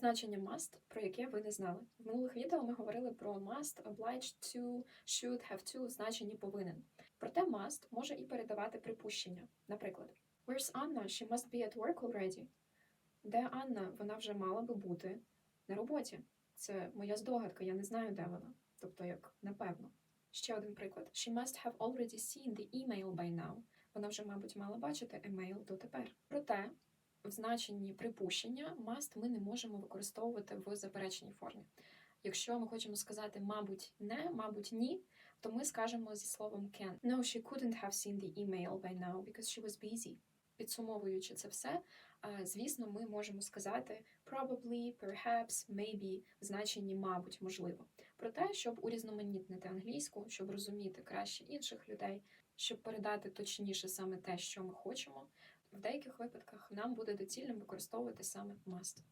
Значення must, про яке ви не знали. В минулих відео ми говорили про must, obliged to, should, have to, значення повинен. Проте must може і передавати припущення. Наприклад, Where's Anna? She must be at work already. Де Анна? Вона вже мала би бути на роботі. Це моя здогадка, я не знаю, де вона. Тобто, як напевно. Ще один приклад. She must have already seen the email by now. Вона вже, мабуть, мала бачити емейл дотепер. Проте в значенні припущення must ми не можемо використовувати в запереченій формі. Якщо ми хочемо сказати мабуть не, мабуть ні, то ми скажемо зі словом can. No, she couldn't have seen the email by now because she was busy. Підсумовуючи це все, звісно, ми можемо сказати probably, perhaps, maybe в значенні мабуть, можливо. Проте, щоб урізноманітнити англійську, щоб розуміти краще інших людей, щоб передати точніше саме те, що ми хочемо, в деяких випадках нам буде доцільним використовувати саме must.